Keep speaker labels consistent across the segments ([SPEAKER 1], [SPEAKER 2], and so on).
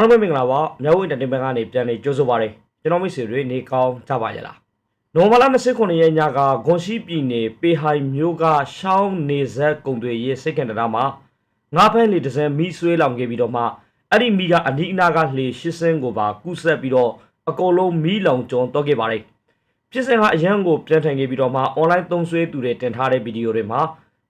[SPEAKER 1] အားလုံးပဲမင်္ဂလာပါမြောက်ဝင်းတင်တင်ဘက်ကနေပြန်နေကြိုးဆိုပါရစေကျွန်တော်မိတ်ဆွေတွေနေကောင်းကြပါရဲ့လားနိုဝင်ဘာလ29ရက်ညကဂွန်ရှိပြည်နယ်ပေဟိုင်မြို့ကရှောင်းနေဆက်ကုံတွေရေးစိတ်ကန်တရာမှာငါးဖက်လေတစ်စဲမီးဆွေးလောင်ခဲ့ပြီးတော့မှအဲ့ဒီမီးကအနီးအနားကလှေရှစ်စင်းကိုပါကူးဆက်ပြီးတော့အကုန်လုံးမီးလောင်ကျွမ်းတော့ခဲ့ပါတယ်ဖြစ်စဉ်ကအရန်ကိုပြန်ထန်ခဲ့ပြီးတော့မှအွန်လိုင်းသုံးဆွဲသူတွေတင်ထားတဲ့ဗီဒီယိုတွေမှာ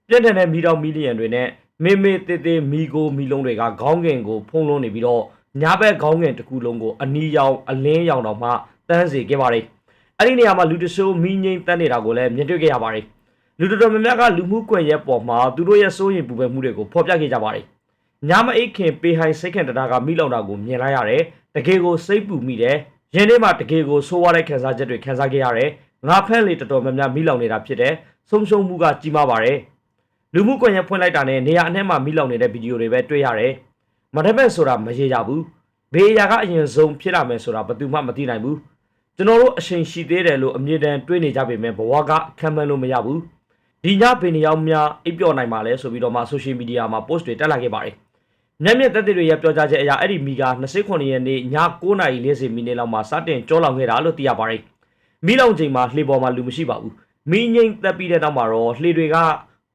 [SPEAKER 1] ပြန်ထန်တဲ့မီးတောင်မီလီယံတွေနဲ့မေမေတေတေမီကိုမီလုံးတွေကခေါင်းကင်ကိုဖုံးလွှမ်းနေပြီးတော့ ညာဘက်ခေါင်းငင်တစ်ခုလုံးကိုအနီးရောင်အလင်းရောင်တော့မှတန်းစီခဲ့ပါတယ်။အဲ့ဒီနေရာမှာလူတဆိုးမီးငိမ့်တန်းနေတာကိုလည်းမြင်တွေ့ခဲ့ရပါတယ်။လူတော်တော်များများကလူမှုကွန်ရက်ပေါ်မှာသူတို့ရဲ့စိုးရင်ပူပန်မှုတွေကိုဖော်ပြခဲ့ကြပါတယ်။ညမအိတ်ခင်ပေဟိုင်စိတ်ခင်တတာကမိလောင်တာကိုမြင်လိုက်ရတယ်။တကယ်ကိုစိတ်ပူမိတယ်။ရင်းထဲမှာတကယ်ကိုဆိုးရတဲ့ခံစားချက်တွေခံစားခဲ့ရတယ်။ငါဖက်လေတော်တော်များများမိလောင်နေတာဖြစ်တယ်။ဆုံးရှုံးမှုကကြီးမားပါတယ်။လူမှုကွန်ရက်ဖွင့်လိုက်တာနဲ့နေရာအနှဲ့မှာမိလောင်နေတဲ့ဗီဒီယိုတွေပဲတွေ့ရတယ်။ မတပက်ဆိုတာမရေကြဘူး။ဘေးအရာကအရင်ဆုံးဖြစ်လာမယ်ဆိုတာဘယ်သူမှမသိနိုင်ဘူးကျွန်တော်တို့အချိန်ရှိသေးတယ်လို့အမြဲတမ်းတွေးနေကြပေမဲ့ဘဝကခံမှန်းလို့မရဘူးဒီညဘယ်နေရောက်များအိပ်ပျော်နိုင်မှာလဲဆိုပြီးတော့မှ social media မှာ post တွေတက်လာခဲ့ပါတယ်မျက်မြက်သက်သေတွေရဲ့ပြောကြားချက်အရအဲ့ဒီမီက29ရက်နေ့ည9:40မိနစ်လောက်မှာစတင်ကြောလောင်ခဲ့တာလို့သိရပါတယ်မီလောင်ချိန်မှာလှေပေါ်မှာလူမရှိပါဘူးမီငိမ့်သက်ပြီးတဲ့နောက်မှာတော့လှေတွေက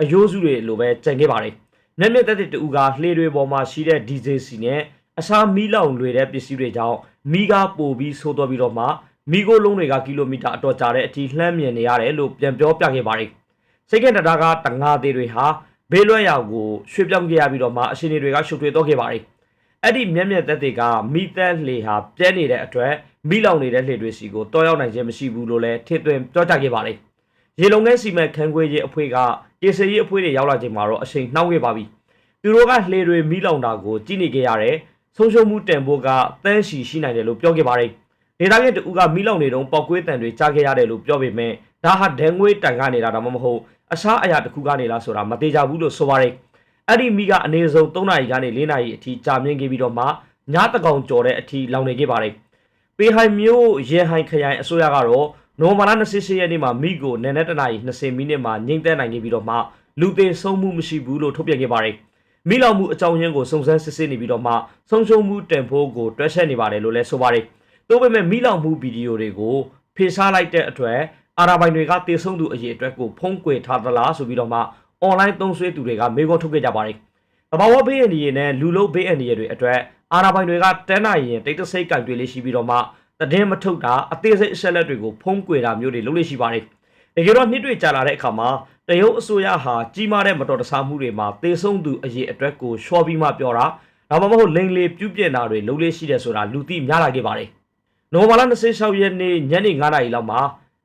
[SPEAKER 1] အယိုးစုတွေလိုပဲကျန်ခဲ့ပါတယ် မျက်မြက်သက်သေတူကလှေတွေပေါ်မှာရှိတဲ့ diesel စီနဲ့အစားမီးလောင်လွေတဲ့ပစ္စည်းတွေကြောင့်မီးကားပိုပြီးဆိုးသွားပြီးတော့မှမီးကိုလုံးတွေကကီလိုမီတာအတော်ကြာတဲ့အထိလှမ်းမြင်နေရတယ်လို့ပြန်ပြောပြခဲ့ပါတယ်။စိတ်ကတတာကတငါသေးတွေဟာဘေးလွှဲရာကိုရွှေ့ပြောင်းခဲ့ရပြီးတော့မှအရှင်တွေကရှုပ်ထွေးတော့ခဲ့ပါတယ်။အဲ့ဒီမျက်မျက်သက်တွေကမိသက်လှေဟာပြဲနေတဲ့အတွက်မိလောင်နေတဲ့လှေတွေစီကိုတော်ရောက်နိုင်ခြင်းမရှိဘူးလို့လည်းထည့်သွင်းပြောကြားခဲ့ပါတယ်။ရေလုံငယ်စီမံခန်းခွေးရေးအဖွဲ့က ရေစရေးအဖွဲ့တွေရောက်လာချိန်မှာတော့အချိန်နှောင်းခဲ့ပါပြီ။သူတို့ကလှေတွေမိလောင်တာကိုကြည့်နေကြရတယ်။ဆုံးရှုံးမှုတန်ဖိုးကတန်းရှည်ရှိနိုင်တယ်လို့ပြောခဲ့ပါတယ်။ဒေတာရဲ့တူကမိလောင်နေတော့ပောက်ကွေးတန်တွေကြားခဲ့ရတယ်လို့ပြောပေမဲ့ဒါဟာဒန်ငွေတန်ကနေတာတော့မဟုတ်အစားအရာတစ်ခုကနေလားဆိုတာမသေးကြဘူးလို့ဆိုပါတယ်။အဲ့ဒီမိကအနည်းဆုံး3နာရီကနေ4နာရီအထိကြာမြင့်ခဲ့ပြီးတော့မှညတကောင်ကြော်တဲ့အထိလောင်နေခဲ့ပါတယ်။ပေဟိုင်မျိုးရေဟိုင်ခရိုင်အစိုးရကတော့ နိုမာလာ28ရက်နေ့မှာမိကိုနည်းနည်းတနာရီ20မိနစ်မှာငိမ့်သက်နိုင်ခဲ့ပြီးတော့မှလူသေးဆုံးမှုမရှိဘူးလို့ထုတ်ပြန်ခဲ့ပါတယ်။မိလောင်မှုအကြောင်းရင်းကိုစုံစမ်းစစ်ဆေးနေပြီးတော့မှဆုံးရှုံးမှုတန်ဖိုးကိုတွက်ချက်နေပါတယ်လို့လည်းဆိုပါတယ်။သို့ပေမဲ့မိလောင်မှုဗီဒီယိုတွေကိုဖေရှားလိုက်တဲ့အတွက်အာရာဘိုင်တွေကတေဆုံးသူအရေးအတွက်ကိုဖုံးကွယ်ထားသလားဆိုပြီးတော့မှအွန်လိုင်းသုံးဆွဲသူတွေကမေးခွန်းထုတ်ခဲ့ကြပါတယ်။အဘောဝဘေးအန္တရာယ်နဲ့လူလုံးဘေးအန္တရာယ်တွေအတွက်အာရာဘိုင်တွေကတန်းနိုင်ရင်တိတ်တဆိတ်ကင်တွေလေးရှိပြီးတော့မှ တည်င်းမထုတ်တာအသေးစိတ်အချက်လက်တွေကိုဖုံးကွယ်တာမျိုးတွေလုပ်လို့ရှိပါတယ်။တကယ်တော့နှစ်တွေကြာလာတဲ့အခါမှာတရုတ်အစိုးရဟာကြီးမားတဲ့မတော်တဆမှုတွေမှာတေဆုံးသူအရေးအတွက်ကိုရှော့ပြီးမှပြောတာဒါမှမဟုတ်လိန်လေပြုတ်ပြက်တာတွေလုပ်လေးရှိတယ်ဆိုတာလူသိများလာခဲ့ပါတယ်။နိုဝင်ဘာလ26ရက်နေ့ညနေ9:00နာရီလောက်မှာ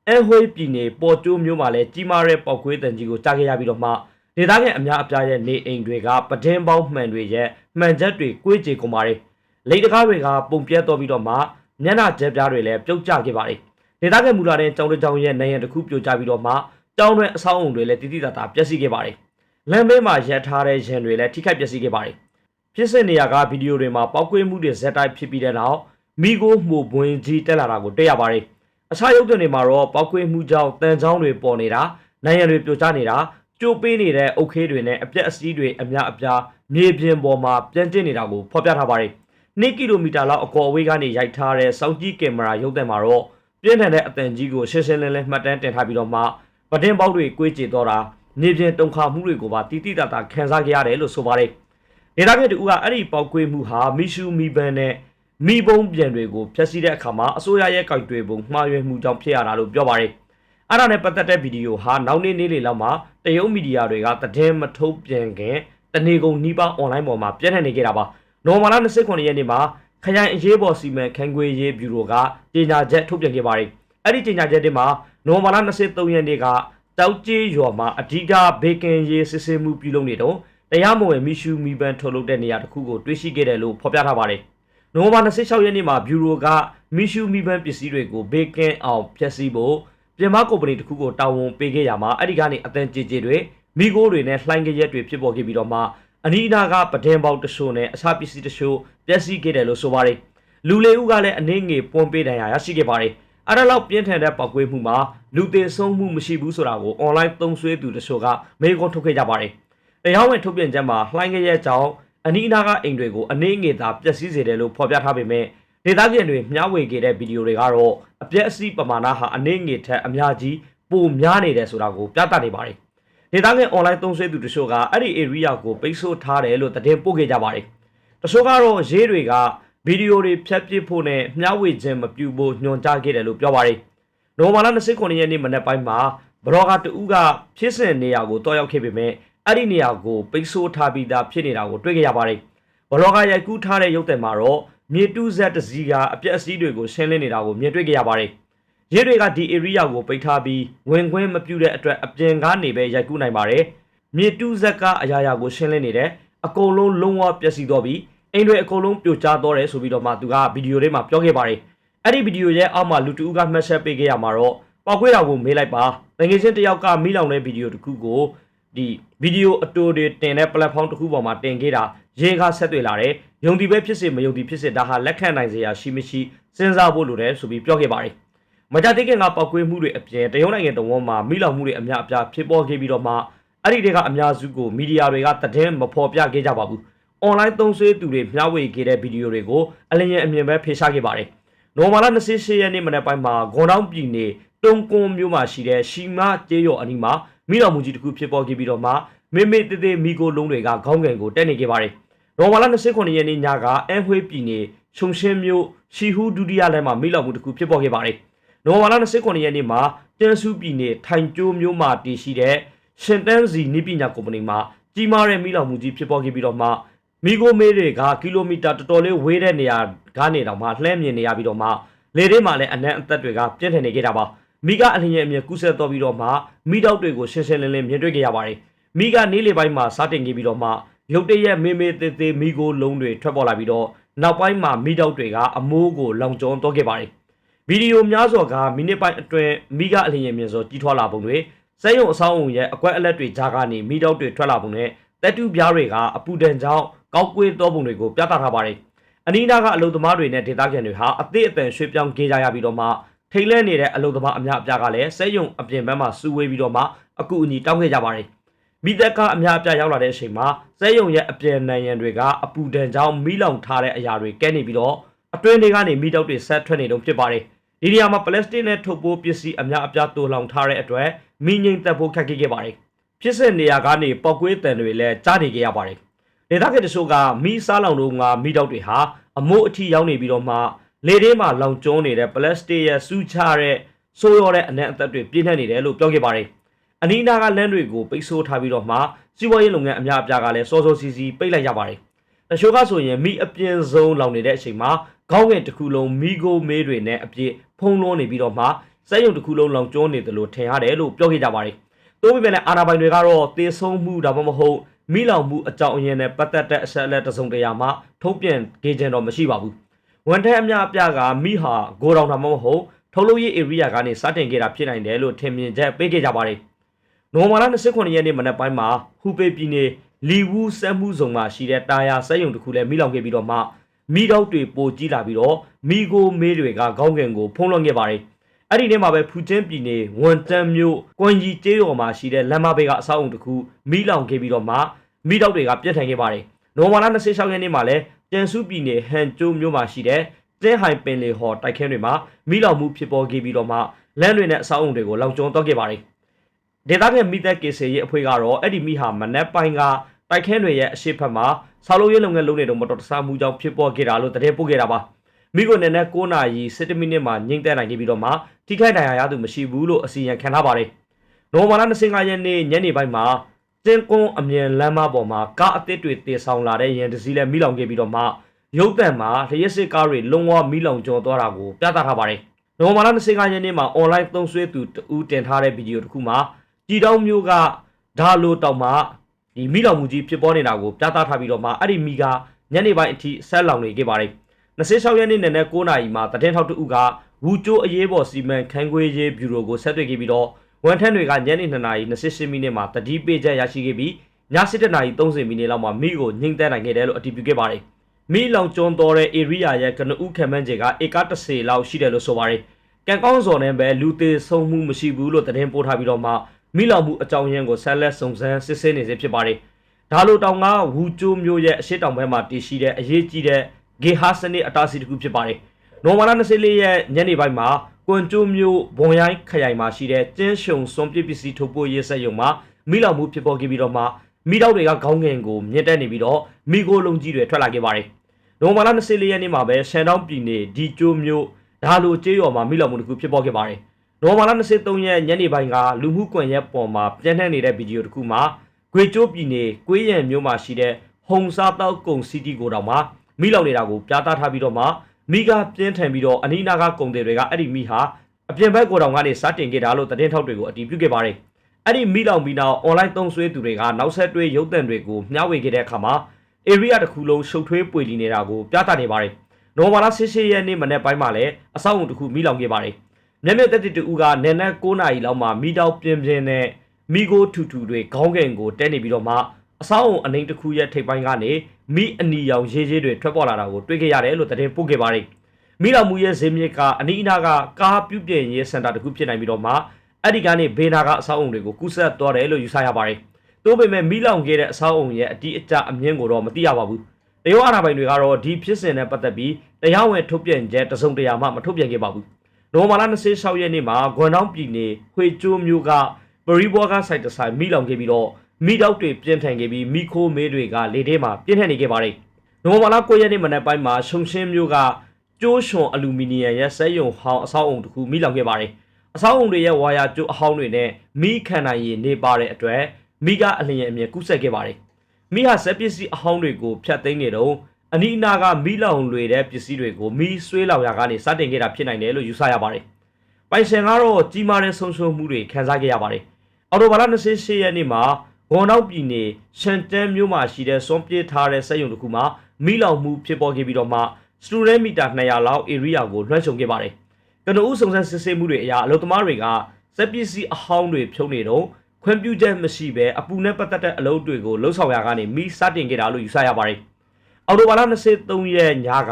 [SPEAKER 1] အဲဟွေးပြည်နယ်ပေါ်ကျိုးမြို့မှာလည်းကြီးမားတဲ့ပောက်ကွေးတန်ကြီးကိုကြားခဲ့ရပြီးတော့မှဒေသခံအများအပြားရဲ့နေအိမ်တွေကပဒင်းပေါင်းမှန်တွေရဲ့မှန်ချက်တွေကွေးကြေကုန်ပါတယ်။လိတ်တကားတွေကပုံပြတ်တော့ပြီးတော့မှ မျက်နှာကျက်ပြားတွေလည်းပြုတ်ကျခဲ့ပါတယ်။ဒေသခံမူလာတဲ့ကျောင်းတစ်ကျောင်းရဲ့နိုင်ရန်တစ်ခုပြိုကျပြီးတော့မှကျောင်းတွင်အဆောက်အုံတွေလည်းတိတိတတ်တာပျက်စီးခဲ့ပါတယ်။လမ်းဘေးမှာရပ်ထားတဲ့ရင်တွေလည်းထိခိုက်ပျက်စီးခဲ့ပါတယ်။ဖြစ်စဉ်နေရာကဗီဒီယိုတွေမှာပောက်ကွေးမှုတွေဇက်တိုက်ဖြစ်ပြီးတဲ့နောက်မိကိုမှုပွင့်ကြီးတက်လာတာကိုတွေ့ရပါတယ်။အခြားရုပ်သံတွေမှာတော့ပောက်ကွေးမှုကြောင့်တန်ချောင်းတွေပေါ်နေတာနိုင်ရန်တွေပြိုကျနေတာကျိုးပေးနေတဲ့အုတ်ခဲတွေနဲ့အပြက်အစီးတွေအများအပြားမြေပြင်ပေါ်မှာပြန့်ကျင့်နေတာကိုဖော်ပြထားပါတယ်။ 2ကီလိုမီတာလောက်အကွာအဝေးကနေရိုက်ထားတဲ့စောင့်ကြည့်ကင်မရာရုပ်သံမှာတော့ပြင်းထန်တဲ့အတန်ကြီးကိုရှင်းရှင်းလင်းလင်းမှတ်တမ်းတင်ထားပြီးတော့မှပတင်းပေါက်တွေကွေးကြေတော့တာနေပြင်တုံခါမှုတွေကိုပါတီတီတာတာခံစားကြရတယ်လို့ဆိုပါတယ်။ဒေတာပြတူကအဲ့ဒီပေါက်ကွေးမှုဟာမီရှူမီဘန်နဲ့မိဘုံပြန်တွေကိုဖျက်ဆီးတဲ့အခါမှာအစိုးရရဲ့ကြိုက်တွေပုံမှားယွင်းမှုကြောင့်ဖြစ်ရတာလို့ပြောပါတယ်။အဲ့ဒါနဲ့ပတ်သက်တဲ့ဗီဒီယိုဟာနောက်နေ့နေ့လေးလောက်မှာတရုတ်မီဒီယာတွေကသတင်းမထုတ်ပြန်ခင်တနေကုန်နှီးပါအွန်လိုင်းပေါ်မှာပြန့်နှံ့နေကြတာပါ။ နိုဝင်ဘာလ29ရက်နေ့မှာခရိုင်အရေးပေါ်စီမံခန့်ခွဲရေးဘျူရိုကကြေညာချက်ထုတ်ပြန်ခဲ့ပါတယ်။အဲ့ဒီကြေညာချက်တွေမှာနိုဝင်ဘာလ23ရက်နေ့ကတောက်ကျေးရွာမှာအဓိကဘေကင်ရေးစစ်ဆေးမှုပြုလုပ်နေတော့တရားမဝင်မီရှူမီပန်ထုတ်လုပ်တဲ့နေရာတစ်ခုကိုတွေ့ရှိခဲ့တယ်လို့ဖော်ပြထားပါတယ်။နိုဝင်ဘာ26ရက်နေ့မှာဘျူရိုကမီရှူမီပန်ပစ္စည်းတွေကိုဘေကင်အောင်ဖျက်ဆီးဖို့ပြင်မကုမ္ပဏီတစ်ခုကိုတာဝန်ပေးခဲ့ရမှာအဲ့ဒီကနေအတန်ကြေကြေတွေမိโก้တွေနဲ့လှိုင်းကြရက်တွေဖြစ်ပေါ်ခဲ့ပြီးတော့မှ အနီးအနားကပဒင်းပေါက်တချို့နဲ့အစာပစ္စည်းတချို့ပျက်စီးခဲ့တယ်လို့ဆိုပါတယ်။လူလေးဦးကလည်းအနှင်းငယ်ပွန်ပေးဒဏ်ရာရရှိခဲ့ပါတယ်။အဲ့ဒါလောက်ပြင်းထန်တဲ့ပောက်ကွေးမှုမှာလူသေးဆုံးမှုမရှိဘူးဆိုတာကိုအွန်လိုင်းသုံးဆွဲသူတချို့ကမေးခွန်းထုတ်ခဲ့ကြပါတယ်။တရားဝင်ထုတ်ပြန်ချက်မှာလှိုင်းကြရက်ကြောင့်အနီးအနားကအိမ်တွေကိုအနှင်းငယ်သာပျက်စီးစေတယ်လို့ဖော်ပြထားပေမဲ့ဒေသခံတွေမျှဝေခဲ့တဲ့ဗီဒီယိုတွေကတော့အပျက်အစီးပမာဏဟာအနှင်းငယ်ထက်အများကြီးပိုများနေတယ်ဆိုတာကိုပြသနေပါတယ် ဒေသခံ online သုံးစွဲသူတချို့ကအဲ့ဒီ area ကိုပိတ်ဆို့ထားတယ်လို့သတင်းပို့ခဲ့ကြပါတယ်တချို့ကတော့ရေးတွေကဗီဒီယိုတွေဖြတ်ပစ်ဖို့နဲ့မျှဝေခြင်းမပြုဖို့ညွှန်ကြားခဲ့တယ်လို့ပြောပါတယ်နိုဝင်ဘာလ29ရက်နေ့မနက်ပိုင်းမှာဘလော့ဂါတူကဖြစ်စဉ်နေရာကိုတွားရောက်ခဲ့ပေမဲ့အဲ့ဒီနေရာကိုပိတ်ဆို့ထားပြီးသားဖြစ်နေတာကိုတွေ့ခဲ့ရပါတယ်ဘလော့ဂါရိုက်ကူးထားတဲ့ရုပ်သံမှာတော့မြေတူးဇက်တစ်စီးကအပြက်အစည်းတွေကိုရှင်းလင်းနေတာကိုမြင်တွေ့ခဲ့ရပါတယ် ရဲတွေကဒီ area ကိုပိတ်ထားပြီးဝင်ခွင့်မပြုတဲ့အတွက်အပြင်ကနေပဲရိုက်ကူးနိုင်ပါတယ်မြေတူးဇက်ကအရာရာကိုရှင်းလင်းနေတယ်အကုန်လုံးလုံးဝပျက်စီးတော့ပြီးအိမ်တွေအကုန်လုံးပြိုကျတော့တယ်ဆိုပြီးတော့မှသူကဗီဒီယိုထဲမှာပြောခဲ့ပါတယ်အဲ့ဒီဗီဒီယိုရဲ့အောက်မှာလူတူကမှတ်ချက်ပေးခဲ့ရမှာတော့ပောက်ကွေးတာကိုမေးလိုက်ပါတကယ်ချင်းတယောက်ကမိလောင်တဲ့ဗီဒီယိုတစ်ခုကိုဒီဗီဒီယိုအတူတွေတင်တဲ့ platform တစ်ခုပေါ်မှာတင်ခဲ့တာရေးကားဆက်တွေ့လာတယ်ယုံကြည်ပဲဖြစ်စေမယုံကြည်ဖြစ်စေဒါဟာလက်ခံနိုင်စရာရှိမရှိစဉ်းစားဖို့လိုတယ်ဆိုပြီးပြောခဲ့ပါတယ် မကြသေးခင်ကပောက်ကွေးမှုတွေအပြင်တရုတ်နိုင်ငံတဝန်းမှာမိလောင်မှုတွေအများအပြားဖြစ်ပေါ်ခဲ့ပြီးတော့မှအဲ့ဒီတွေကအများစုကိုမီဒီယာတွေကသတင်းမဖော်ပြခဲ့ကြပါဘူး online သုံးစွဲသူတွေမျှဝေခဲ့တဲ့ဗီဒီယိုတွေကိုအလင်းရဲ့အမြင်ပဲဖေရှားခဲ့ပါတယ်။နိုမာလာ28ရက်နေ့မနက်ပိုင်းမှာဂွန်တောင်းပြည်နယ်တုံကွန်မြို့မှာရှိတဲ့ရှီမာကျေးရွာအနီးမှာမိတော်မူကြီးတစ်ခုဖြစ်ပေါ်ခဲ့ပြီးတော့မှမေမေတေတေမီကိုလုံးတွေကခေါင်းငယ်ကိုတက်နေခဲ့ပါတယ်။နိုမာလာ29ရက်နေ့ညကအန်ဟွေးပြည်နယ်ချုံရှင်းမြို့ရှီဟူဒုတိယလမ်းမှာမိလောင်မှုတစ်ခုဖြစ်ပေါ်ခဲ့ပါတယ်။ နိုမာလာ29ရက်နေ့မှာတန်ဆူပြည်နယ်ထိုင်ကျိုးမြို့မှာတည်ရှိတဲ့ရှင်တန်းစီနိပညာကုမ္ပဏီမှာကြီးမားတဲ့မိလောင်မှုကြီးဖြစ်ပေါ်ခဲ့ပြီးတော့မှမီကိုမေးတွေကကီလိုမီတာတော်တော်လေးဝေးတဲ့နေရာကနေတော့မှလှမ်းမြင်နေရပြီးတော့မှလေထဲမှာလည်းအနံ့အသက်တွေကပြင်းထန်နေခဲ့တာပါမိကအလင်းရဲ့အမြင်ကူးဆက်တော်ပြီးတော့မှမိတောက်တွေကိုရှင်းရှင်းလင်းလင်းမြင်တွေ့ခဲ့ရပါတယ်မိကနေလေပိုင်းမှာစားတင်ခဲ့ပြီးတော့မှရုတ်တရက်မေမေသေးသေးမိကိုလုံးတွေထွက်ပေါ်လာပြီးတော့နောက်ပိုင်းမှာမိတောက်တွေကအမိုးကိုလောင်ကျွမ်းတော့ခဲ့ပါတယ် ဗီဒီယိုများစွာကမိနစ်ပိုင်းအတွင်းမိကအလင်းရဲ့မြင်စောကြီးထွားလာပုံတွေစက်ရုံအဆောင်အုံရဲ့အကွက်အလက်တွေကြားကနေမိတောက်တွေထွက်လာပုံနဲ့တက်တူပြားတွေကအပူဒဏ်ကြောင့်ကောက်ကွေးသောပုံတွေကိုပြသထားပါတယ်။အနီးနားကအလုံသမားတွေနဲ့ဒေသခံတွေဟာအသေးအတန်ရွှေ့ပြောင်းကြကြရပြီးတော့မှထိတ်လဲနေတဲ့အလုံသမားအများအပြားကလည်းစက်ယုံအပြင်ဘက်မှာစူဝေးပြီးတော့မှအကူအညီတောင်းခဲ့ကြပါတယ်။မိသက်ကအများအပြားရောက်လာတဲ့အချိန်မှာစက်ယုံရဲ့အပြင်နိုင်ရန်တွေကအပူဒဏ်ကြောင့်မိလောင်ထားတဲ့အရာတွေကဲနေပြီးတော့ အတွင်းတွေကနေမိတောက်တွေဆက်ထွက်နေတော့ဖြစ်ပါတယ်။ဒီနေရာမှာပလက်စတစ်နဲ့ထုတ်ပိုးပစ္စည်းအများအပြားတိုးလောင်ထားတဲ့အတွက်မိငိမ့်သက်ဖို့ခက်ခဲခဲ့ပါတယ်။ဖြစ်စဉ်နေရာကနေပောက်ကွေးတန်တွေလည်းကြားနေကြရပါတယ်။ဒေသခံတချို့ကမိစားလောင်တို့ကမိတောက်တွေဟာအမိုးအထီရောက်နေပြီးတော့မှလေထဲမှာလောင်ကျွမ်းနေတဲ့ပလက်စတစ်ရဲ့စူးချတဲ့ဆိုးရောတဲ့အနံ့အသက်တွေပြင်းထန်နေတယ်လို့ပြောခဲ့ပါတယ်။အနီးနားကလမ်းတွေကိုပိတ်ဆို့ထားပြီးတော့မှစီးပွားရေးလုပ်ငန်းအများအပြားကလည်းစောစောစီးစီးပိတ်လိုက်ရပါတယ်။တချို့ကဆိုရင်မိအပြင်းဆုံးလောင်နေတဲ့အချိန်မှာ ခေါင်းငယ်တစ်ခုလုံးမိကိုမေးတွေနဲ့အပြည့်ဖုံးလွှမ်းနေပြီးတော့မှစက်ရုံတစ်ခုလုံးလောင်ကျွမ်းနေတယ်လို့ထင်ရတယ်လို့ပြောခဲ့ကြပါတယ်။တိုးပေမဲ့လည်းအာဏာပိုင်တွေကတော့တေဆုံးမှုဒါမှမဟုတ်မိလောင်မှုအကြောင်းအရင်းနဲ့ပတ်သက်တဲ့အဆက်အလက်တစုံတရာမှထုတ်ပြန်ကြေးတော့မရှိပါဘူး။ဝန်ထမ်းအများအပြားကမိဟာဂိုဒေါင်ဒါမှမဟုတ်ထုတ်လုပ်ရေး area ကနေစတင်ခဲ့တာဖြစ်နိုင်တယ်လို့ထင်မြင်ချက်ပေးခဲ့ကြပါတယ်။နိုဝင်ဘာလ29ရက်နေ့မနက်ပိုင်းမှာဟူပေပြည်နယ်လီဝူစက်မှုဇုံမှာရှိတဲ့တာယာစက်ရုံတစ်ခုလည်းမိလောင်ခဲ့ပြီးတော့မှ မိတော့တွေပိုကြီးလာပြီးတော့မိကိုမေးတွေကခေါင်းငင်ကိုဖုံးလွှမ်းခဲ့ပါတယ်။အဲ့ဒီနေ့မှာပဲဖူကျင်းပြည်နယ်ဝန်တန်းမြို့ကွန်ကြီးကျေးတော်မှာရှိတဲ့လမ်းမဘေးကအဆောက်အုံတစ်ခုမိလောင်ခဲ့ပြီးတော့မှမိတော့တွေကပြတ်ထန်ခဲ့ပါတယ်။နိုဝင်ဘာလ26ရက်နေ့မှာလည်းကျန်စုပြည်နယ်ဟန်ကျိုးမြို့မှာရှိတဲ့တင်းဟိုင်ပင်လေဟော်တိုက်ခန်းတွေမှာမိလောင်မှုဖြစ်ပေါ်ခဲ့ပြီးတော့မှလမ်းတွေနဲ့အဆောက်အုံတွေကိုလောင်ကျွမ်းတော့ခဲ့ပါတယ်။ဒေသခံမိသက်ကေဆေရဲ့အဖွဲ့ကတော့အဲ့ဒီမိဟာမနက်ပိုင်းကတိုက်ခန်းတွေရဲ့အရှိတ်ဖက်မှာ ဆောက်လုပ်ရေးလုပ်ငန်းလုပ်နေတော့မတော်တဆမှုကြောင့်ဖြစ်ပေါ်ခဲ့တာလို့သတင်းပို့ခဲ့တာပါ။မိကိုနဲ့နဲ့9နာရီ7မိနစ်မှာငိမ့်သက်နိုင်ခဲ့ပြီးတော့မှထိခိုက်ဒဏ်ရာရသူမရှိဘူးလို့အစီရင်ခံထားပါတယ်။နိုဝင်ဘာလ25ရက်နေ့ညနေပိုင်းမှာကျင်းကွန်းအမြန်လမ်းမပေါ်မှာကားအသစ်တွေတင်ဆောင်လာတဲ့ရန်တစည်းလဲမိလောင်ခဲ့ပြီးတော့မှရုပ်သံမှာလျှက်စစ်ကားတွေလုံးဝမိလောင်ကျွံသွားတာကိုပြသထားပါတယ်။နိုဝင်ဘာလ25ရက်နေ့မှာ online သုံးစွဲသူတူတင်ထားတဲ့ဗီဒီယိုတစ်ခုမှာကြည်တောင်မျိုးကဒါလိုတောင်မှ ဒီမိလောင်မှုကြီးဖြစ်ပေါ်နေတာကိုပြသထားပြီးတော့မှအဲ့ဒီမိကညနေပိုင်းအထိဆက်လောင်နေခဲ့ပါတယ်။26ရက်နေ့နက်နဲ့9နာရီမှာတည်ထောက်တူကဝူကျိုးအရေးပေါ်စီမံခန်းခွဲရေးဘျူရိုကိုဆက်သွယ်ခဲ့ပြီးတော့ဝန်ထမ်းတွေကညနေ2နာရီ28မိနစ်မှာတတိပေးချက်ရရှိခဲ့ပြီးည7နာရီ30မိနစ်လောက်မှာမိကိုညှိမ့်သက်နိုင်ခဲ့တယ်လို့အတည်ပြုခဲ့ပါတယ်။မိလောင်ကျွန်းတော်တဲ့ area ရဲ့ကနဦးခံမှန်းခြေကဧက30လောက်ရှိတယ်လို့ဆိုပါတယ်။ကံကောင်းစော်နဲ့ပဲလူသေးဆုံးမှုမရှိဘူးလို့သတင်းပို့ထားပြီးတော့မှ မိလောင်မှုအကြောင်းရင်းကိုဆက်လက်စုံစမ်းစစ်ဆေးနေစေဖြစ်ပါတယ်။ဒါလိုတောင်ကဝူကျိုးမျိုးရဲ့အရှိတောင်ဘက်မှာတည်ရှိတဲ့အရေးကြီးတဲ့ဂေဟာစနစ်အတားအဆီးတစ်ခုဖြစ်ပါတယ်။နိုဝင်ဘာလ24ရက်ညနေပိုင်းမှာကွန်ကျိုးမျိုးဘုံရိုင်းခရိုင်မှာရှိတဲ့ကျင်းရှုံစွန်ပစ်ပစ္စည်းထုတ်ပိုးရေးဆက်ရုံမှာမိလောင်မှုဖြစ်ပေါ်ခဲ့ပြီးတော့မှမိတော့တွေကခေါင်းငင်ကိုမြင့်တက်နေပြီးတော့မိโกလုံးကြီးတွေထွက်လာခဲ့ပါတယ်။နိုဝင်ဘာလ24ရက်နေ့မှာပဲရှန်တောင်းပြည်နယ်ဒီကျိုးမျိုးဒါလိုကျေးရွာမှာမိလောင်မှုတစ်ခုဖြစ်ပေါ်ခဲ့ပါတယ်။ နိုဝင်ဘာလ23ရက်ညနေပိုင်းကလူမှုကွန်ရက်ပေါ်မှာပြန့်နှံ့နေတဲ့ဗီဒီယိုတစ်ခုမှာဂွေကျိုးပြည်နယ်ကွေးရံမြို့မှာရှိတဲ့ဟုံစားတောက်ကုံစီတီကိုတောင်မှာမိလောင်နေတာကိုပြသထားပြီးတော့မှမိကပြင်းထန်ပြီးတော့အနီးနားကကုံတွေတွေကအဲ့ဒီမိဟာအပြင်ဘက်ကိုတောင်ကနေစတင်ခဲ့တာလို့သတင်းထောက်တွေကိုအတည်ပြုခဲ့ပါတယ်။အဲ့ဒီမိလောင်ပြီးနောက် online သုံးစွဲသူတွေကနောက်ဆက်တွဲရုပ်သံတွေကိုမျှဝေခဲ့တဲ့အခါမှာ area တစ်ခုလုံးရှုပ်ထွေးပွေလီနေတာကိုပြသနေပါတယ်။နိုဝင်ဘာလ18ရက်နေ့မနေ့ပိုင်းမှာလည်းအဆောက်အုံတစ်ခုမိလောင်ခဲ့ပါတယ်။ မျက်မြက်တက်တီတူကနယ်နက်9နာရီလောက်မှာမိတောက်ပြင်းပြင်းနဲ့မိကိုထူထူတွေခေါင်းကင်ကိုတဲနေပြီးတော့မှအဆောက်အုံအနှိမ်တစ်ခုရဲ့ထိပ်ပိုင်းကနေမိအနီရောင်ရေးရေးတွေထွက်ပေါ်လာတာကိုတွေ့ခဲ့ရတယ်လို့သတင်းပို့ခဲ့ပါတယ်။မိလောင်မှုရဲ့ဈေးမြစ်ကအနီးအနားကကားပြုတ်ပြင်ရေးစင်တာတစ်ခုဖြစ်နိုင်ပြီးတော့မှအဲ့ဒီကနေဘေးနာကအဆောက်အုံတွေကိုကူးဆက်သွားတယ်လို့ယူဆရပါတယ်။သို့ပေမဲ့မိလောင်ခဲ့တဲ့အဆောက်အုံရဲ့အတိအကျအမြင့်ကိုတော့မသိရပါဘူး။တရုတ်အာဏာပိုင်တွေကတော့ဒီဖြစ်စဉ်နဲ့ပတ်သက်ပြီးတရားဝင်ထုတ်ပြန်ချက်တစုံတရာမှမထုတ်ပြန်ခဲ့ပါဘူး။ နိုဝင်ဘာလ26ရက်နေ့မှာဂွမ်တောင်းပြည်နယ်ခွေကျိုးမြို့ကပရီဘောကစိုက်တဆိုင်မိလောင်ခဲ့ပြီးတော့မိတောက်တွေပြင်းထန်ခဲ့ပြီးမိခိုးမေးတွေကလေထဲမှာပြင်းထန်နေခဲ့ပါတယ်။နိုဝင်ဘာလ9ရက်နေ့မနက်ပိုင်းမှာရှုံရှင်းမြို့ကကျိုးရွှွန်အလူမီနီယံရဲ့စက်ရုံဟောင်းအဆောက်အုံတစ်ခုမိလောင်ခဲ့ပါတယ်။အဆောက်အုံတွေရဲ့ဝါယာကျိုးအဟောင်းတွေနဲ့မိခန္ဓာရည်နေပါတဲ့အတွက်မိကအလျင်အမြင်ကူးဆက်ခဲ့ပါတယ်။မိဟာစက်ပစ္စည်းအဟောင်းတွေကိုဖျက်သိမ်းနေတော့ အနီးအနားကမိလောင်တွေတဲ့ပစ္စည်းတွေကိုမိဆွေးလောင်ရာကနေစတင်ခဲ့တာဖြစ်နိုင်တယ်လို့ယူဆရပါတယ်။ပိုင်ရှင်ကတော့ကြီးမားတဲ့ဆုံးရှုံးမှုတွေခံစားခဲ့ရပါတယ်။အော်တိုဘာလ28ရက်နေ့မှာဂွန်နောက်ပြည်နယ်ရှန်တန်မြို့မှာရှိတဲ့စွန်ပြေးထားတဲ့စက်ရုံတစ်ခုမှာမိလောင်မှုဖြစ်ပေါ်ခဲ့ပြီးတော့မှစတူဒင့်မီတာ200လောက် area ကိုလွှမ်းခြုံခဲ့ပါတယ်။ကနဦးစုံစမ်းစစ်ဆေးမှုတွေအရအလုပ်သမားတွေကစက်ပစ္စည်းအဟောင်းတွေဖြုံနေတော့ခွင့်ပြုချက်မရှိဘဲအပူနဲ့ပတ်သက်တဲ့အလုပ်တွေကိုလှုပ်ဆောင်ရကနေမိစတင်ခဲ့တာလို့ယူဆရပါတယ်။ အော်တိုဘာလ23ရက်ညက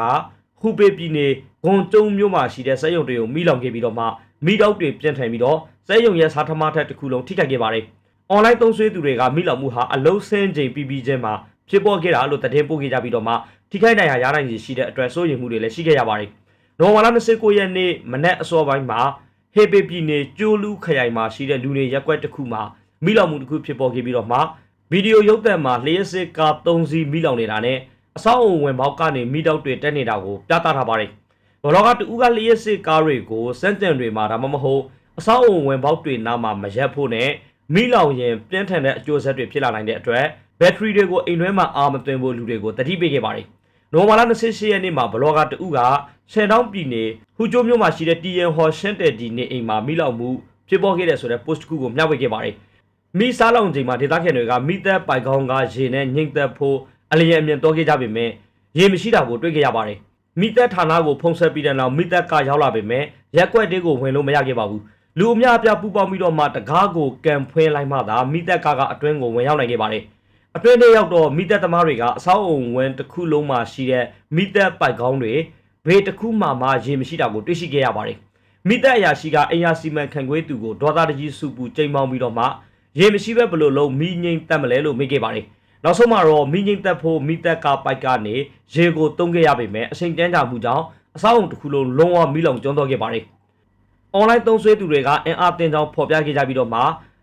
[SPEAKER 1] ဟူပေပြည်နယ်ဂွန်ကျုံမြို့မှာရှိတဲ့စက်ရုံတွေကိုမိလောင်ခဲ့ပြီးတော့မှမိတောက်တွေပြန့်ထန်ပြီးတော့စက်ရုံရဲ့စားထမထက်တစ်ခုလုံးထိခိုက်ခဲ့ပါတယ်။ online သုံးစွဲသူတွေကမိလောင်မှုဟာအလုံးစင်းချိန်ပြီးပြီးချင်းမှာဖြစ်ပေါ်ခဲ့တာလို့သတင်းပို့ခဲ့ကြပြီးတော့မှထိခိုက်ဒဏ်ရာရနိုင်ရှိတဲ့အတွက်စိုးရိမ်မှုတွေလည်းရှိခဲ့ရပါတယ်။နိုဝင်ဘာလ29ရက်နေ့မနက်အစောပိုင်းမှာဟေပေပြည်နယ်ကျိုးလူခရိုင်မှာရှိတဲ့လူနေရက်ကွက်တစ်ခုမှာမိလောင်မှုတစ်ခုဖြစ်ပေါ်ခဲ့ပြီးတော့မှဗီဒီယိုရုပ်သံမှာလျှက်စစ်ကား3စီးမိလောင်နေတာနဲ့ အဆောက်အုံဝင်ပေါက်ကနေမိတောက်တွေတက်နေတာကိုပြသထားပါတယ်။ဘော်လောကတူကလျှက်စစ်ကားတွေကိုစမ်းကြံတွေမှာဒါမှမဟုတ်အဆောက်အုံဝင်ပေါက်တွေနားမှာမရက်ဖို့နဲ့မိလောင်ရင်ပြင်းထန်တဲ့အကျိုးဆက်တွေဖြစ်လာနိုင်တဲ့အတွက်ဘက်ထရီတွေကိုအိမ်တွင်းမှာအာမသွင်းဖို့လူတွေကိုတတိပေးခဲ့ပါတယ်။နိုဝင်ဘာလ28ရက်နေ့မှာဘလော့ဂါတူကရှန်တောင်းပြည်နယ်ဟူကျိုးမြို့မှာရှိတဲ့တီယန်ဟော်ရှန်တယ်ဒီနေအိမ်မှာမိလောင်မှုဖြစ်ပေါ်ခဲ့တဲ့ဆိုတဲ့ post ကူကိုမျှဝေခဲ့ပါတယ်။မိစားလောင်ချိန်မှာဒေသခံတွေကမိသက်ပိုင်ကောင်းကရေနဲ့ညှိမ့်သက်ဖို့ အလျင်အမြင်တောခဲ့ကြပေမဲ့ရေမရှိတာကိုတွေ့ခဲ့ရပါတယ်။မိသက်ဌာနကိုဖုံးဆက်ပြီးတဲ့နောက်မိသက်ကရောက်လာပေမဲ့ရက်ွက်တေးကိုဝင်လို့မရခဲ့ပါဘူး။လူအများအပြားပူပေါင်းပြီးတော့မှတကားကိုကန်ဖွင့်လိုက်မှသာမိသက်ကကအတွင်းကိုဝင်ရောက်နိုင်ခဲ့ပါတယ်။အတွင်းထဲရောက်တော့မိသက်သမားတွေကအဆောက်အုံဝင်တစ်ခုလုံးမှာရှိတဲ့မိသက်ပိုက်ကောင်းတွေဘေးတစ်ခုမှမှရေမရှိတာကိုတွေ့ရှိခဲ့ရပါတယ်။မိသက်အရာရှိကအင်ယာစီမံခန့်ခွဲသူကိုဒေါသတကြီးစုပူချိန်ပေါင်းပြီးတော့မှရေမရှိဘဲဘလို့လုံးမိငိမ့်တက်မလဲလို့မေးခဲ့ပါတယ်။ နောက်ဆုံးမှာတော့မိငိမ့်တက်ဖို့မိသက်ကပိုက်ကနေရေကိုတုံးခဲ့ရပေမဲ့အချိန်တန်းကြမှုကြောင့်အဆောက်အုံတစ်ခုလုံးလုံးဝမိလောင်ကျွမ်းတော့ခဲ့ပါတယ်။ online သုံးစွဲသူတွေကအင်အားတင်ကြောင်းဖော်ပြခဲ့ကြပြီးတော့မှ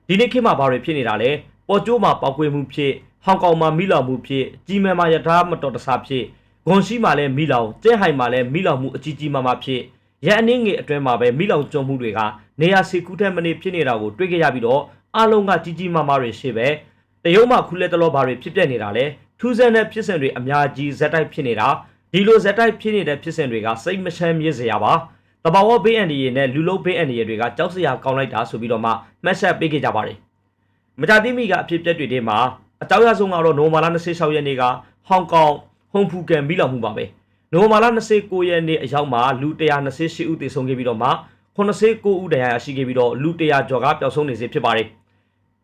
[SPEAKER 1] ဒီနေ့ခေတ်မှာဘာတွေဖြစ်နေတာလဲပေါ်ကျိုးမှာပောက်ကွေးမှုဖြစ်ဟောင်ကောင်မှာမိလောင်မှုဖြစ်ကြီးမန်မှာယထာမတော်တဆဖြစ်ဂွန်ရှိမှာလည်းမိလောင်ကျဲဟိုင်မှာလည်းမိလောင်မှုအကြီးကြီးမားမားဖြစ်ရန်အနည်းငယ်အတွင်းမှာပဲမိလောင်ကျွမ်းမှုတွေကနေရာစီကူးထက်မနေဖြစ်နေတာကိုတွေ့ခဲ့ရပြီးတော့အားလုံးကကြီးကြီးမားမားတွေရှိပဲ တရုတ်မှာခုလက်တလောဘာတွေဖြစ်ပျက်နေတာလဲထူးဆန်းတဲ့ဖြစ်စဉ်တွေအများကြီးဇက်တိုက်ဖြစ်နေတာဒီလိုဇက်တိုက်ဖြစ်နေတဲ့ဖြစ်စဉ်တွေကစိတ်မချမ်းမြေ့စရာပါတဘာဝဘေးအန္တရာယ်နဲ့လူလုံးဘေးအန္တရာယ်တွေကကြောက်စရာကောင်းလိုက်တာဆိုပြီးတော့မှမှတ်ချက်ပေးခဲ့ကြပါတယ်မကြတိမိကအဖြစ်ပြက်တွေထဲမှာအကြောက်ရဆုံးကတော့နိုမာလာ26ရက်နေ့ကဟောင်ကောင်ဟုံဖူကန်ပြီးလောင်မှုပါပဲနိုမာလာ29ရက်နေ့အရောက်မှာလူ128ဦးသေဆုံးခဲ့ပြီးတော့မှ89ဦးဒဏ်ရာရရှိခဲ့ပြီးတော့လူ100ကျော်ကပျောက်ဆုံးနေစေဖြစ်ပါတယ်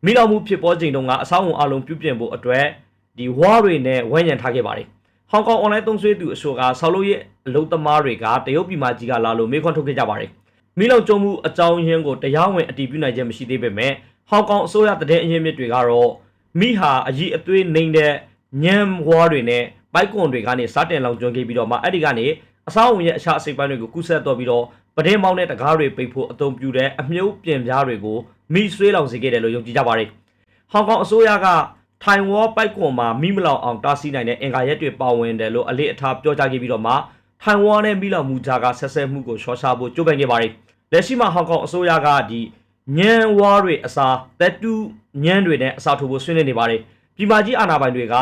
[SPEAKER 1] မိလောင်မှုဖြစ်ပေါ်ချိန်တုန်းကအဆောက်အုံအလုံးပြုပြင်ဖို့အတွက်ဒီဝါတွေနဲ့ဝန်းရံထားခဲ့ပါတယ်ဟောင်ကောင်အွန်လိုင်းသုံးစွဲသူအဆိုကဆောက်လုပ်ရေးအလုပ်သမားတွေကတရုတ်ပြည်မှာကြီးကလာလို့မေးခွန်းထုတ်ခဲ့ကြပါတယ်မိလောင်ကျုံမှုအကြောင်းရင်းကိုတရားဝင်အတည်ပြုနိုင်ခြင်းမရှိသေးပေမဲ့ဟောင်ကောင်အစိုးရတည်တဲ့အရင်းမြစ်တွေကတော့မိဟာအကြီးအသွေးနှိမ့်တဲ့ညံဝါးတွေနဲ့ပိုက်ကွန်တွေကနေစတင်လောင်ကျွမ်းခဲ့ပြီးတော့မှအဲ့ဒီကနေအဆောက်အုံရဲ့အခြားအစိပ်ပိုင်းတွေကိုကူးဆက်တော့ပြီးတော့ပဒင်းမောင်းတဲ့တကားတွေပိတ်ဖို့အသုံးပြုတဲ့အမြုပ်ပြင်ပြားတွေကို မိဆွေးလောင်စေခဲ့တယ်လို့ယုံကြည်ကြပါတယ်။ဟောင်ကောင်အစိုးရကထိုင်ဝေါပိုက်ကွန်မှာမိမလောင်အောင်တားဆီးနိုင်တဲ့အင်္ဂါရက်တွေပါဝင်တယ်လို့အလေးအထားပြောကြားခဲ့ပြီးတော့မှထိုင်ဝေါနဲ့မိလောင်မှုကြားကဆက်ဆက်မှုကိုရှော့ချဖို့ကြိုးပမ်းခဲ့ပါတယ်။လက်ရှိမှာဟောင်ကောင်အစိုးရကဒီညံဝါးတွေအစားတက်တူးညံတွေနဲ့အစားထိုးဖို့ဆွေးနွေးနေပါတယ်။ပြည်မကြီးအာဏာပိုင်တွေက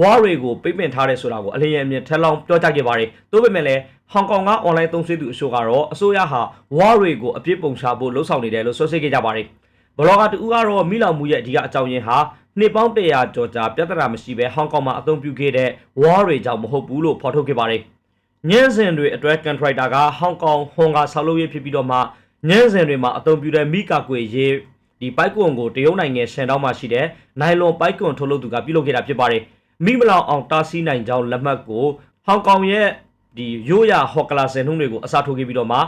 [SPEAKER 1] ဝါးတွေကိုပိတ်ပင်ထားတယ်ဆိုတာကိုအလင်းရအမြင်ထက်လောင်းပြောကြားခဲ့ပါတယ်။သို့ပေမဲ့လည်းဟောင်ကောင်ကအွန်လိုင်းသုံးစွဲသူအချို့ကတော့အစိုးရဟာဝါးတွေကိုအပြစ်ပုံချဖို့လှုံ့ဆော်နေတယ်လို့ဆွဆွဲခဲ့ကြပါတယ်။ ဘလော့ဂါတူကတော့မိလောင်မှုရဲ့အဓိကအကြောင်းရင်းဟာနှစ်ပေါင်း100ကျော်ကြာပြဿနာမရှိဘဲဟောင်ကောင်မှာအသုံးပြုခဲ့တဲ့ဝါးတွေကြောင့်မဟုတ်ဘူးလို့ဖော်ထုတ်ခဲ့ပါတယ်။ညင်းစင်တွေအတွက်ကန်ထရိုက်တာကဟောင်ကောင်ဟွန်ကဆောက်လုပ်ရေးဖြစ်ပြီးတော့မှညင်းစင်တွေမှာအသုံးပြုတဲ့မိကာကွေရေးဒီပိုက်ကွန်ကိုတရုတ်နိုင်ငံရှန်တောင်းမှာရှိတဲ့နိုင်လွန်ပိုက်ကွန်ထုတ်လုပ်သူကပြုလုပ်ခဲ့တာဖြစ်ပါတယ်။မိမလောင်အောင်တားဆီးနိုင်ကြောင်းလက်မှတ်ကိုဟောင်ကောင်ရဲ့ဒီရိုးရာဟော့ကလာစင်နှုံးတွေကိုအစားထိုးခဲ့ပြီးတော့မှ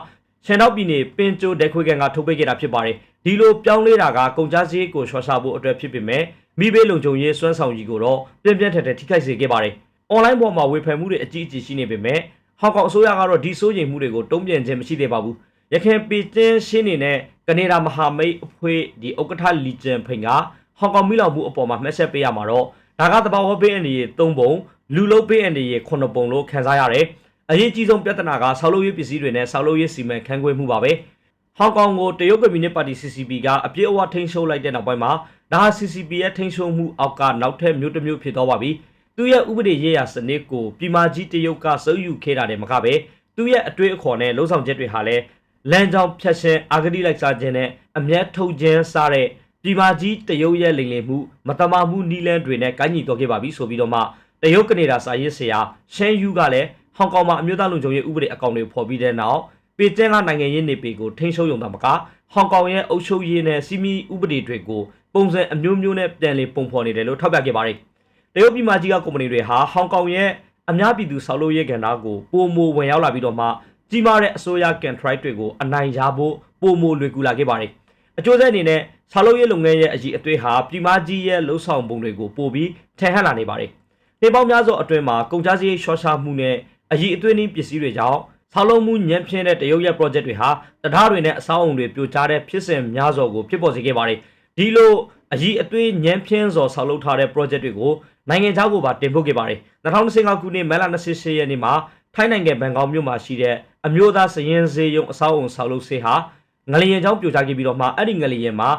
[SPEAKER 1] ရှန်တောက်ပြည်နယ်ပင်ကျိုဒက်ခွေကန်ကထုတ်ပေးခဲ့တာဖြစ်ပါတယ်။ ဒီလိုပြောင်းလဲတာကကုန်ကြစည်ကိုရှော့ချဖို့အတွက်ဖြစ်ပေမဲ့မိဘေးလုံခြုံရေးစွမ်းဆောင်ကြီးကိုတော့ပြင်းပြင်းထန်ထန်ထိခိုက်စေခဲ့ပါတယ်။ online ပေါ်မှာဝေဖန်မှုတွေအကြီးအကျယ်ရှိနေပေမဲ့ဟောင်ကောင်အစိုးရကတော့ဒီစိုးရိမ်မှုတွေကိုတုံ့ပြန်ခြင်းမရှိသေးပါဘူး။ရခိုင်ပြည်ချင်းရှင်းနေတဲ့ကနေဒါမဟာမိတ်အဖွဲ့ဒီဥက္ကဋ္ဌလီဂျန်ဖိန်ကဟောင်ကောင်မိလောက်မှုအပေါ်မှာမှတ်ချက်ပေးရမှာတော့ဒါကတဘာဝပေးအနေနဲ့၃ပုံလူလုံးပေးအနေနဲ့9ပုံလို့ခန်းစားရတယ်။အရေးကြီးဆုံးပြဿနာကဆောက်လုပ်ရေးပစ္စည်းတွေနဲ့ဆောက်လုပ်ရေးစီမံခန့်ခွဲမှုပါပဲ။ ဟောင်ကောင်ကိုတရုတ်ကွန်မြူနစ်ပါတီ CCP ကအပြည့်အဝထိန်းချုပ်လိုက်တဲ့နောက်ပိုင်းမှာဒါဟာ CCP ရဲ့ထိန်းချုပ်မှုအောက်ကနောက်ထပ်မျိုးတစ်မျိုးဖြစ်သွားပါပြီ။သူရဲ့ဥပဒေရေးရာစနစ်ကိုပြည်မကြီးတရုတ်ကစုပ်ယူခဲ့တာတည်းမကပဲသူရဲ့အတွေ့အခေါ်နဲ့လုံဆောင်ချက်တွေဟာလည်းလမ်းကြောင်းဖြတ်ရှင်အာဂတိလိုက်စားခြင်းနဲ့အမျက်ထုတ်ခြင်းစားတဲ့ပြည်မကြီးတရုတ်ရဲ့လိမ်လည်မှုမတမာမှုနီလန်းတွေနဲ့ကိုင်းညီတော်ခဲ့ပါပြီဆိုပြီးတော့မှတရုတ်ကနေဒါစာရေးဆရာရှန်ယူကလည်းဟောင်ကောင်မှာအမျိုးသားလုံခြုံရေးဥပဒေအကောင့်တွေဖော်ပြီးတဲ့နောက် ပေကျင်းကနိုင်ငံရေးနေပေကိုထိန်းချုပ်ရုံသာမကဟောင်ကောင်ရဲ့အုပ်ချုပ်ရေးနဲ့စီမီဥပဒေတွေကိုပုံစံအမျိုးမျိုးနဲ့ပြန်လည်ပုံဖော်နေတယ်လို့ထောက်ပြခဲ့ပါတယ်။တရုတ်ပြည်မကြီးကကုမ္ပဏီတွေဟာဟောင်ကောင်ရဲ့အများပြည်သူဆောက်လုပ်ရေးကဏ္ဍကိုပုံမဝင်ရောက်လာပြီးတော့မှကြီးမားတဲ့အစိုးရကန်ထရိုက်တွေကိုအနိုင်ရဖို့ပုံမလွယ်ကူလာခဲ့ပါတယ်။အကျိုးဆက်အနေနဲ့ဆောက်လုပ်ရေးလုပ်ငန်းရဲ့အကြီးအသေးဟာပြည်မကြီးရဲ့လှုပ်ဆောင်ပုံတွေကိုပို့ပြီးထင်ဟပ်လာနေပါတယ်။နေပေါင်းများစွာအတွင်းမှာကုန်ကျစရိတ်ရှော့ချမှုနဲ့အကြီးအသေးနည်းပစ္စည်းတွေကြောင့် ဆောက်လုပ်မှုညံ့ဖျင်းတဲ့တရုတ်ရဲ့ project တွေဟာတရားတွေနဲ့အဆောက်အုံတွေပြိုကျတဲ့ဖြစ်စဉ်များစွာကိုဖြစ်ပေါ်စေခဲ့ပါတယ်။ဒီလိုအကြီးအသေးညံ့ဖျင်းစွာဆောက်လုပ်ထားတဲ့ project တွေကိုနိုင်ငံခြားကိုပါတင်ပို့ခဲ့ပါတယ်။2025ခုနှစ်မဲလ28ရက်နေ့မှာထိုင်းနိုင်ငံဘန်ကောက်မြို့မှာရှိတဲ့အမျိုးသားစရင်စေးရုံအဆောက်အုံဆောက်လုပ်ဆေးဟာငလျင်ချောင်းပြိုကျခဲ့ပြီးတော့မှအဲ့ဒီငလျင်မှာ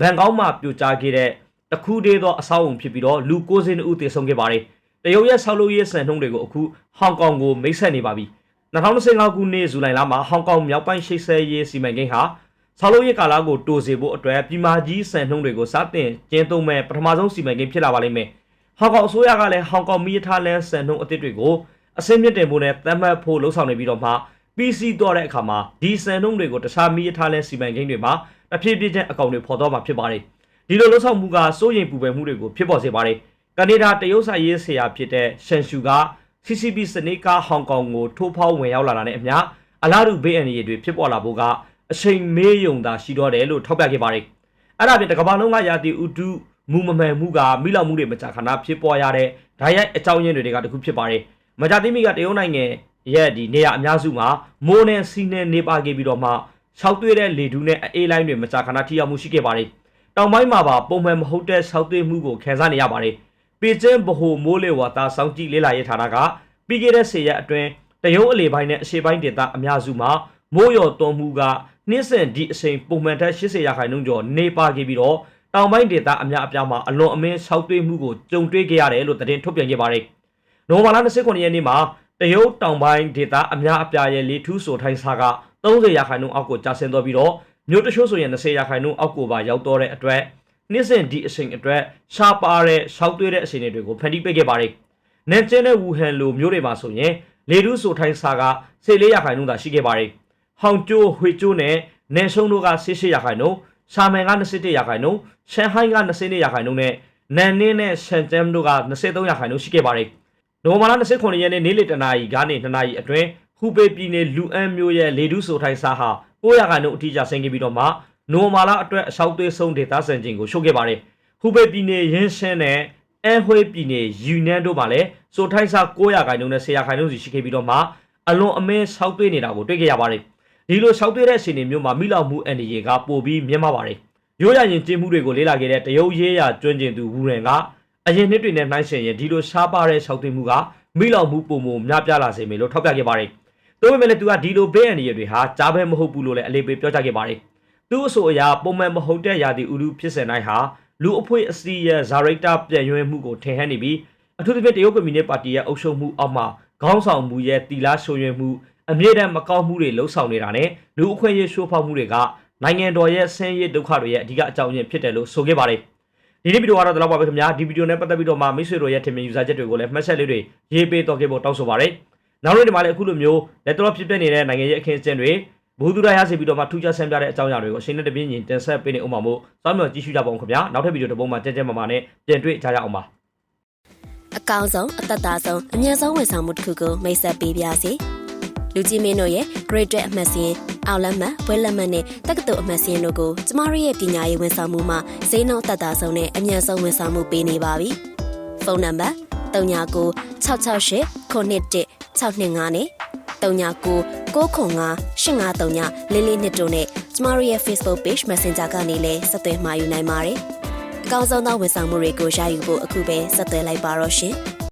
[SPEAKER 1] ဘန်ကောက်မှာပြိုကျခဲ့တဲ့တခုတည်းသောအဆောက်အုံဖြစ်ပြီးတော့လူ90ဦးသေဆုံးခဲ့ပါတယ်။တရုတ်ရဲ့ဆောက်လုပ်ရေးစံနှုန်းတွေကိုအခုဟောင်ကောင်ကိုမိတ်ဆက်နေပါပြီ။ 2025ခုနှစ်ဇူလိုင်လမှာဟောင်ကောင်မြောက်ပိုင်းရှိတ်ဆဲရေးစီမံကိန်းဟာဆောက်လုပ်ရေးကာလကိုတိုးစေဖို့အတွက်ပြည်မာကြီးစံနှုန်းတွေကိုစတင်ကျင်းသုံးမဲ့ပထမဆုံးစီမံကိန်းဖြစ်လာပါလိမ့်မယ်။ဟောင်ကောင်အစိုးရကလည်းဟောင်ကောင်မီးရထားလမ်းစံနှုန်းအသစ်တွေကိုအစင်းမြင့်တင်ဖို့နဲ့သတ်မှတ်ဖို့လှုံ့ဆော်နေပြီးတော့မှ PC တော့တဲ့အခါမှာဒီစံနှုန်းတွေကိုတခြားမီးရထားလမ်းစီမံကိန်းတွေမှာတဖြည်းဖြည်းချင်းအကောင့်တွေဖော်တော့မှာဖြစ်ပါတယ်။ဒီလိုလှုံ့ဆော်မှုကစိုးရိမ်ပူပန်မှုတွေကိုဖြစ်ပေါ်စေပါတယ်။ကနေဒါတရုတ်ဆိုင်ရေးဆရာဖြစ်တဲ့ရှန်ရှူက CCP စနစ်ကဟောင်ကောင်ကိုထိုးဖောက်ဝင်ရောက်လာတာနဲ့အမျှအလားတူဘေးအန္တရာယ်တွေဖြစ်ပေါ်လာဖို့ကအချိန်မေးယုံသာရှိတော့တယ်လို့ထောက်ပြခဲ့ပါတယ်။အဲ့ဒါပြင်တကမ္ဘာလုံးကရာတီဥတုမူမမှန်မှုကမိလောက်မှုတွေမကြာခဏဖြစ်ပေါ်ရတဲ့ဓာတ်ရိုက်အကြောင်းရင်းတွေကတခုဖြစ်ပါတယ်။မကြာသေးမီကတရုတ်နိုင်ငံရဲ့ဒီနေရာအများစုမှာမိုးနဲ့စီးနဲ့နေပါခဲ့ပြီးတော့မှ၆သွေးတဲ့လေဒူးနဲ့အေးလိုင်းတွေမကြာခဏထိရောက်မှုရှိခဲ့ပါတယ်။တောင်ပိုင်းမှာပါပုံမှန်မဟုတ်တဲ့၆သွေးမှုကိုခံစားနေရပါတယ်။ ပေကျင်းဗဟိုမိုးလေဝါသစောင့်ကြည့်လေ့လာရေးဌာနကပြီးခဲ့တဲ့၁၀ရက်အတွင်းတရုတ်အလေပိုင်းနဲ့အရှေ့ပိုင်းဒေသအများစုမှာမိုးရော်သွန်းမှုကနှင်းစင်ဒီအချိန်ပုံမှန်ထက်80ရာခိုင်နှုန်းကျော်နေပါခဲ့ပြီးတော့တောင်ပိုင်းဒေသအများအပြားမှာအလွန်အမင်းဆောက်သွေးမှုကိုကြုံတွေ့ခဲ့ရတယ်လို့သတင်းထုတ်ပြန်ခဲ့ပါတယ်။နိုဝင်ဘာလ29ရက်နေ့မှာတရုတ်တောင်ပိုင်းဒေသအများအပြားရဲ့လေထူးဆိုထိုင်းစားက30ရာခိုင်နှုန်းအောက်ကိုကျဆင်းသွားပြီးတော့မြို့တချို့ဆိုရင်20ရာခိုင်နှုန်းအောက်ကိုပါရောက်တော့တဲ့အတွက် နှစ်စဉ်ဒီအချိန်အတွက်ရှားပါတဲ့ရှောက်သွေးတဲ့အခြေအနေတွေကိုဖန်တီးပေးခဲ့ပါတယ်။နန်ကျင်းနဲ့ဝူဟန်လိုမြို့တွေမှာဆိုရင်လေထူးဆိုထိုင်းစားက14ရာခိုင်နှုန်းသာရှိခဲ့ပါတယ်။ဟောင်ကျိုးဟွေကျိုးနဲ့နယ်ရှုံတို့က18ရာခိုင်နှုန်းရှာမန်က21ရာခိုင်နှုန်းရှန်ဟိုင်းက22ရာခိုင်နှုန်းနဲ့နန်နင်းနဲ့ရှန်ကျမ်တို့က23ရာခိုင်နှုန်းရှိခဲ့ပါတယ်။နိုဝင်ဘာလ29ရက်နေ့နေ့လယ်တနာရီကနေ2နာရီအတွင်းဟူပေပြည်နယ်လူအန်မြို့ရဲ့လေဒူးဆိုထိုင်းစားဟာ900ခန့်တို့အထိကျဆင်းခဲ့ပြီးတော့မှ နိုဝင်ဘာလအတွက်အဆောက်သွေးဆုံးဒေသစံချိန်ကိုရှုပ်ခဲ့ပါတယ်ဟူဘေပြည်နယ်ရင်းရှင်းနဲ့အဲဟွေးပြည်နယ်ယူနန်တို့မှာလည်းစိုးထိုင်းစာ900ခိုင်နှုန်းနဲ့1000ခိုင်နှုန်းစီရှိခဲ့ပြီးတော့မှအလွန်အမင်းဆောက်သွေးနေတာကိုတွေ့ကြရပါတယ်ဒီလိုဆောက်သွေးတဲ့အခြေအနေမျိုးမှာမိလောက်မှုအန်ဒီရေကပိုပြီးမြင့်မာပါတယ်ရိုးရရင်ကျင်းမှုတွေကိုလေးလာခဲ့တဲ့တရုတ်ရေးရာကျွမ်းကျင်သူဝူရန်ကအရင်နှစ်တွေနဲ့နှိုင်းယှဉ်ရင်ဒီလိုရှားပါတဲ့ဆောက်သွေးမှုကမိလောက်မှုပုံမှုများပြားလာစေမယ်လို့ထောက်ပြခဲ့ပါတယ်ဒါပေမဲ့လည်းသူကဒီလိုဘေးအန္တရာယ်တွေဟာကြားပဲမဟုတ်ဘူးလို့လည်းအလေးပေးပြောကြားခဲ့ပါတယ် သူ့အဆိုအရာပုံမှန်မဟုတ်တဲ့ယာတီဥရုဖြစ်စဉ်တိုင်းဟာလူအဖွေးအစီရဲ့ဇာရိတာပြည့်ရွှဲမှုကိုထင်ဟပ်နေပြီးအထူးသဖြင့်တရုတ်ကွန်မြူနစ်ပါတီရဲ့အုပ်ချုပ်မှုအောက်မှာခေါင်းဆောင်မှုရဲ့တီလာရှုံရွံမှုအမြင့်တမ်းမကောင်းမှုတွေလှုံ့ဆော်နေတာနဲ့လူအခွင့်အရေးရှိုးဖောက်မှုတွေကနိုင်ငံတော်ရဲ့ဆင်းရဲဒုက္ခတွေရဲ့အဓိကအကြောင်းရင်းဖြစ်တယ်လို့ဆိုခဲ့ပါတယ်ဒီနေ့ဗီဒီယိုကတော့ဒီလောက်ပါပဲခင်ဗျာဒီဗီဒီယိုနဲ့ပတ်သက်ပြီးတော့မှမိတ်ဆွေတို့ရဲ့ထင်မြင်ယူဆချက်တွေကိုလည်းမှတ်ချက်လေးတွေရေးပေးတော့ခဲ့ဖို့တောင်းဆိုပါရစေနောက်နေ့ဒီမှာလည်းအခုလိုမျိုးလက်တော်ဖြစ်ပျက်နေတဲ့နိုင်ငံရဲ့အခင်းအကျင်းတွေ ဘုသူရရစီပြီးတော့မှထူးခြားဆန်းပြတဲ့အကြောင်းအရာတွေကိုအရှင်နဲ့တပြင်းညီတင်ဆက်ပေးနေအောင်ပါမို့စောင့်မျှော်ကြည့်ရှုကြပါအောင်ခင်ဗျာနောက်ထပ်ဗီဒီယိုတစ်ပုဒ်မှာကြဲကြဲမာမာနဲ့ပြန်တွေ့ကြရအောင်ပါ
[SPEAKER 2] အကောင်ဆုံးအသက်သာဆုံးအမြတ်ဆုံးဝန်ဆောင်မှုတစ်ခုကိုမိတ်ဆက်ပေးပါစီလူကြီးမင်းတို့ရဲ့ Great အမှတ်စဉ်အောက်လက်မှတ်ဘွဲလက်မှတ်နဲ့တက္ကသိုလ်အမှတ်စဉ်တို့ကိုကျမတို့ရဲ့ပညာရေးဝန်ဆောင်မှုမှာဈေးနှုန်းအသက်သာဆုံးနဲ့အမြတ်ဆုံးဝန်ဆောင်မှုပေးနေပါပြီဖုန်းနံပါတ်39 668 911 625နဲ့ 39 995 853လေးလေးနှစ်တို့နဲ့ကျမတို့ရဲ့ Facebook Page Messenger ကနေလည်းဆက်သွယ်မှာယူနိုင်ပါတယ်အကောင်းဆုံးသောဝန်ဆောင်မှုတွေကိုရယူဖို့အခုပဲဆက်သွယ်လိုက်ပါတော့ရှင်။